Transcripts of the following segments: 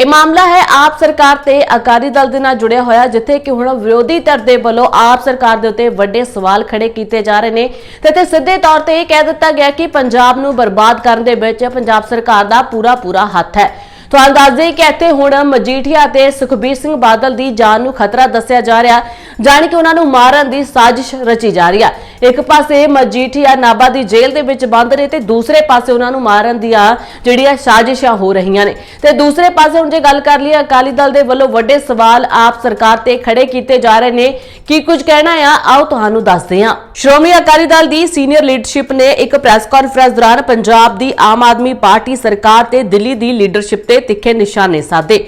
ਇਹ ਮਾਮਲਾ ਹੈ ਆਪ ਸਰਕਾਰ ਤੇ ਅਕਾਲੀ ਦਲ ਦੇ ਨਾਲ ਜੁੜਿਆ ਹੋਇਆ, ਜਿੱਥੇ ਕਿ ਹੁਣ ਵਿਰੋਧੀ ਧਿਰ ਦੇ ਵੱਲੋਂ ਆਪ ਸਰਕਾਰ ਦੇ ਉੱਤੇ ਵੱਡੇ ਸਵਾਲ ਖੜੇ ਕੀਤੇ ਜਾ ਰਹੇ ਨੇ। ਤੇ ਤੇ ਸਿੱਧੇ ਤੌਰ ਤੇ ਇਹ ਕਹਿ ਦਿੱਤਾ ਗਿਆ ਕਿ ਪੰਜਾਬ ਨੂੰ ਬਰਬਾਦ ਕਰਨ ਦੇ ਵਿੱਚ ਪੰਜਾਬ ਸਰਕਾਰ ਦਾ ਪੂਰਾ ਪੂਰਾ ਹੱਥ ਹੈ। ਤੁਹਾਨੂੰ ਦੱਸ ਦੇਈਏ ਕਿ ਇੱਥੇ ਹੁਣ ਮਜੀਠੀਆ ਤੇ ਸੁਖਬੀਰ ਸਿੰਘ ਬਾਦਲ ਦੀ ਜਾਨ ਨੂੰ ਖਤਰਾ ਦੱਸਿਆ ਜਾ ਰਿਹਾ, ਜਾਣੀ ਕਿ ਉਹਨਾਂ ਨੂੰ ਮਾਰਨ ਦੀ ਸਾਜ਼ਿਸ਼ ਰਚੀ ਜਾ ਰਹੀ ਹੈ ਇੱਕ ਪਾਸੇ ਮਜੀਠੀਆ ਨਾਬਾ ਦੀ ਜੇਲ੍ਹ ਦੇ ਵਿੱਚ ਬੰਦ ਨੇ ਤੇ ਦੂਸਰੇ ਪਾਸੇ ਉਹਨਾਂ ਨੂੰ ਮਾਰਨ ਦੀਆਂ ਜਿਹੜੀਆਂ ਸਾਜ਼ਿਸ਼ਾਂ ਹੋ ਰਹੀਆਂ ਨੇ। ਤੇ ਦੂਸਰੇ ਪਾਸੇ ਹੁਣ ਜੇ ਗੱਲ ਕਰ ਲਈਏ, ਅਕਾਲੀ ਦਲ ਦੇ ਵੱਲੋਂ ਵੱਡੇ ਸਵਾਲ ਆਪ ਸਰਕਾਰ ਤੇ ਖੜੇ ਕੀਤੇ ਜਾ ਰਹੇ ਨੇ। ਕੀ ਕੁਝ ਕਹਿਣਾ ਆ? ਆਓ ਤੁਹਾਨੂੰ ਦੱਸਦੇ ਹਾਂ। ਸ਼੍ਰੋਮਣੀ ਅਕਾਲੀ ਦਲ ਦੀ ਸੀਨੀਅਰ ਲੀਡਰਸ਼ਿਪ ਨੇ ਇੱਕ ਪ੍ਰੈਸ ਕਾਨਫਰੰਸ ਦੌਰਾਨ ਪੰਜਾਬ ਦੀ ਆਮ ਆਦਮੀ ਪਾਰਟੀ ਸਰਕਾਰ ਤੇ ਦਿੱਲੀ ਦੀ ਲੀਡਰਸ਼ਿਪ ਤੇ ਤਿੱਖੇ ਨਿਸ਼ਾਨੇ ਸਾਧੇ।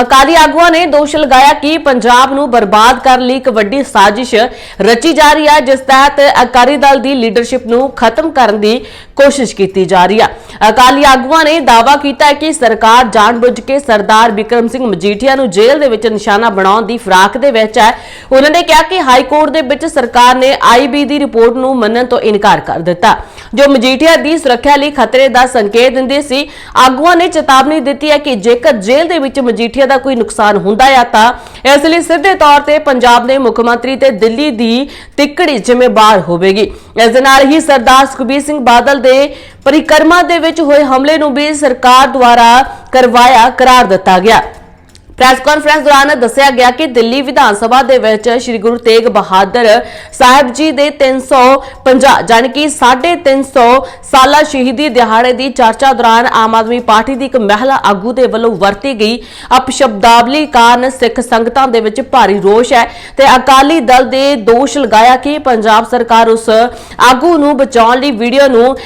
ਅਕਾਲੀ ਆਗੂਆਂ ਨੇ ਦੋਸ਼ ਲਗਾਇਆ ਕਿ ਪੰਜਾਬ ਨੂੰ ਬਰਬਾਦ ਕਰਨ ਲਈ ਇੱਕ ਵੱਡੀ ਸਾਜ਼ਿਸ਼ ਰਚੀ ਜਾ ਰਹੀ ਹੈ, ਜਿਸ ਤਹਿਤ ਅਕਾਲੀ ਦਲ ਦੀ ਲੀਡਰਸ਼ਿਪ ਨੂੰ ਖਤਮ ਕਰਨ ਦੀ ਕੋਸ਼ਿਸ਼ ਕੀਤੀ ਜਾ ਰਹੀ ਹੈ ਅਕਾਲੀ ਆਗੂਆਂ ਨੇ ਦਾਅਵਾ ਕੀਤਾ ਹੈ ਕਿ ਸਰਕਾਰ ਜਾਣਬੁੱਝ ਕੇ ਸਰਦਾਰ ਵਿਕਰਮ ਸਿੰਘ ਮਜੀਠੀਆ ਨੂੰ ਜੇਲ੍ਹ ਦੇ ਵਿੱਚ ਨਿਸ਼ਾਨਾ ਬਣਾਉਣ ਦੀ ਫਰਾਕ ਦੇ ਵਿੱਚ ਹੈ। ਉਹਨਾਂ ਨੇ ਕਿਹਾ ਕਿ ਹਾਈ ਕੋਰਟ ਦੇ ਵਿੱਚ ਸਰਕਾਰ ਨੇ ਆਈਬੀ ਦੀ ਰਿਪੋਰਟ ਨੂੰ ਮੰਨਣ ਤੋਂ ਇਨਕਾਰ ਕਰ ਦਿੱਤਾ। ਜੋ ਮਜੀਠੀਆ ਦੀ ਸੁਰੱਖਿਆ ਲਈ ਖਤਰੇ ਦਾ ਸੰਕੇਤ ਦਿੰਦੇ ਸੀ, ਆਗੂਆਂ ਨੇ ਚੇਤਾਵਨੀ ਦਿੱਤੀ ਹੈ ਕਿ ਜੇਕਰ ਜੇਲ੍ਹ ਦੇ ਵਿੱਚ ਮਜੀਠੀਆ ਦਾ ਕੋਈ ਨੁਕਸਾਨ ਹੁੰਦਾ ਹੈ ਤਾਂ ਇਸ ਲਈ ਸਿੱਧੇ ਤੌਰ ਤੇ ਪੰਜਾਬ ਦੇ ਮੁੱਖ ਮੰਤਰੀ ਤੇ ਦਿੱਲੀ ਦੀ ਤਿੱਕੜੀ ਜ਼ਿੰਮੇਵਾਰ ਹੋਵੇਗੀ। ਇਸ ਦੇ ਨਾਲ ਹੀ ਸਰਦਾਰ ਸੁਖਬੀਰ ਸਿੰਘ ਬਾਦਲ ਦੇ ਪਰਿਕਰਮਾ ਦੇ ਵਿੱਚ ਹੋਏ ਹਮਲੇ ਨੂੰ ਵੀ ਸਰਕਾਰ ਦੁਆਰਾ ਕਰਵਾਇਆ, ਕਰਾਰ ਦਿੱਤਾ ਗਿਆ। ਪ੍ਰੈਸ ਕਾਨਫਰੰਸ ਦੌਰਾਨ ਦੱਸਿਆ ਗਿਆ ਕਿ ਦਿੱਲੀ ਵਿਧਾਨ ਸਭਾ ਦੇ ਵਿੱਚ ਸ੍ਰੀ ਗੁਰੂ ਤੇਗ ਬਹਾਦਰ ਸਾਹਿਬ ਜੀ ਦੇ 350 ਜਾਣੀ ਕਿ 350 ਸਾਲਾ ਸ਼ਹੀਦੀ ਦਿਹਾੜੇ ਦੀ ਚਰਚਾ ਦੌਰਾਨ ਆਮ ਆਦਮੀ ਪਾਰਟੀ ਦੀ ਇੱਕ ਮਹਿਲਾ ਆਗੂ ਦੇ ਵੱਲੋਂ ਵਰਤੀ ਗਈ ਅਪਸ਼ਬਦਾਵਲੀ ਕਾਰਨ ਸਿੱਖ ਸੰਗਤਾਂ ਦੇ ਵਿੱਚ ਭਾਰੀ ਰੋਸ਼ ਹੈ ਤੇ ਅਕਾਲੀ ਦਲ ਦੇ ਦੋਸ਼ ਲਗਾਇਆ ਕਿ ਪੰਜਾਬ ਸਰਕਾਰ ਉਸ ਆਗੂ ਨੂੰ ਬਚਾਉਣ ਲਈ ਵੀਡੀਓ ਨੂੰ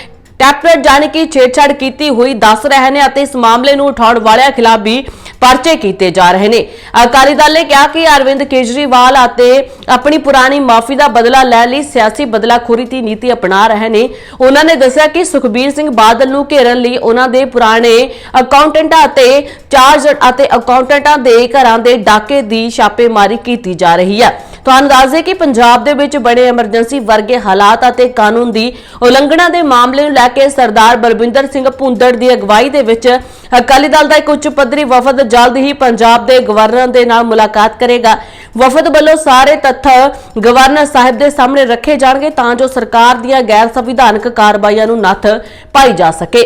ਟੈਪਲੇਟ ਜਾਣੀ ਕਿ ਛੇੜਛਾੜ ਕੀਤੀ ਹੋਈ ਦੱਸ ਰਹੇ ਨੇ ਅਤੇ ਇਸ ਮਾਮਲੇ ਨੂੰ ਉਠਾਉਣ ਵਾਲਿਆਂ ਖਿਲਾਫ ਵੀ ਪਰਚੇ ਕੀਤੇ ਜਾ ਰਹੇ ਨੇ। ਅਕਾਲੀ ਦਲ ਨੇ ਕਿਹਾ ਕਿ ਅਰਵਿੰਦ ਕੇਜਰੀਵਾਲ ਅਤੇ ਆਪਣੀ ਪੁਰਾਣੀ ਮਾਫੀ ਦਾ ਬਦਲਾ ਲੈਣ ਲਈ ਸਿਆਸੀ ਬਦਲਾਖੋਰੀ ਦੀ ਨੀਤੀ ਅਪਣਾ ਰਹੇ ਨੇ। ਉਹਨਾਂ ਨੇ ਦੱਸਿਆ ਕਿ ਸੁਖਬੀਰ ਸਿੰਘ ਬਾਦਲ ਨੂੰ ਘੇਰਨ ਲਈ ਉਹਨਾਂ ਦੇ ਪੁਰਾਣੇ ਅਕਾਊਂਟੈਂਟਾਂ ਅਤੇ ਚਾਰਜ ਅਤੇ ਅਕਾਊਂਟੈਂਟਾਂ ਦੇ ਘਰਾਂ ਦੇ ਡਾਕੇ ਦੀ ਛਾਪੇਮਾਰੀ ਕੀਤੀ ਜਾ ਰਹੀ ਹੈ। ਤੁਹਾਨੂੰ ਦੱਸ ਦੇ ਕਿ ਪੰਜਾਬ ਦੇ ਵਿੱਚ ਬੜੇ ਐਮਰਜੈਂਸੀ ਵਰਗੇ ਹਾਲਾਤ ਅਤੇ ਕਾਨੂੰਨ ਦੀ ਉਲੰਘਣਾ ਦੇ ਮਾਮਲੇ ਨੂੰ ਲੈ ਕੇ ਸਰਦਾਰ ਬਲਵਿੰਦਰ ਸਿੰਘ ਭੁੰਦੜ ਦੀ ਅਗਵਾਈ ਦੇ ਵਿੱਚ ਅਕਾਲੀ ਦਲ ਦਾ ਇੱਕ ਉੱਚ ਪੱਧਰੀ ਵਫਦ ਜਲਦ ਹੀ ਪੰਜਾਬ ਦੇ ਗਵਰਨਰ ਦੇ ਨਾਲ ਮੁਲਾਕਾਤ ਕਰੇਗਾ। ਵਫਦ ਵੱਲੋਂ ਸਾਰੇ ਤੱਥ ਗਵਰਨਰ ਸਾਹਿਬ ਦੇ ਸਾਹਮਣੇ ਰੱਖੇ ਜਾਣਗੇ ਤਾਂ ਜੋ ਸਰਕਾਰ ਦੀਆਂ ਗੈਰ ਸੰਵਿਧਾਨਕ ਕਾਰਵਾਈਆਂ ਨੂੰ ਨੱਥ ਪਾਈ ਜਾ ਸਕੇ।